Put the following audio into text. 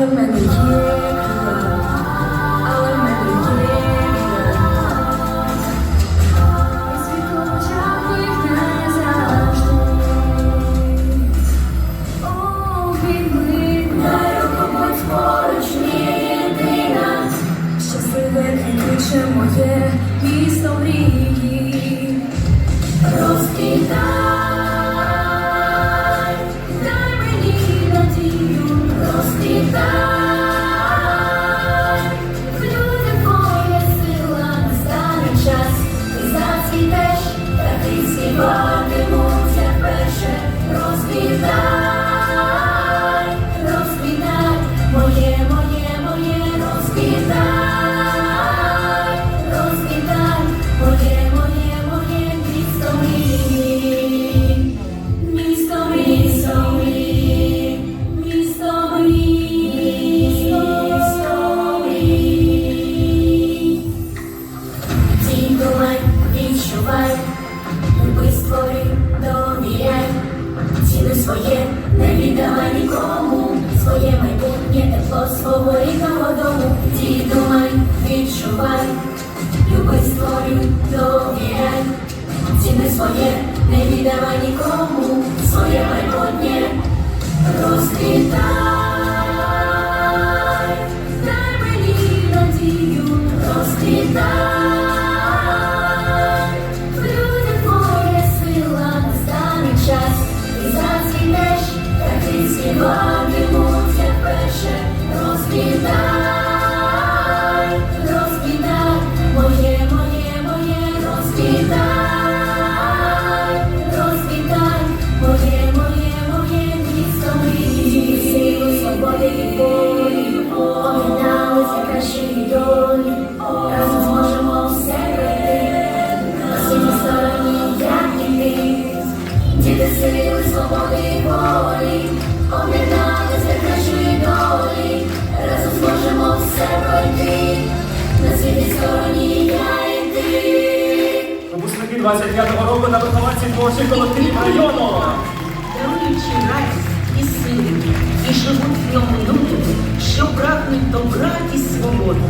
але. І світло моє місто мрії. Співатимуть, перше, розквітай, розквітай, моє, моє, моє, розквітай, розквітай, моє, моє, моє місто мрій. Місто місто мрій, місто мрій, місто мрій. Дідувай, відчувай, створи, довіряй, ціни своє, не віддавай нікому, своє майбутнє тепло свого рідного дому. Дідувай, відчувай, люби створи, довіряй, ціни своє, не віддавай нікому, своє майбутнє Випускники 25-го року на вихованці творчих колективів району. даруючи радість і сили, і живуть в ньому люди, що прагнуть добра і свободи.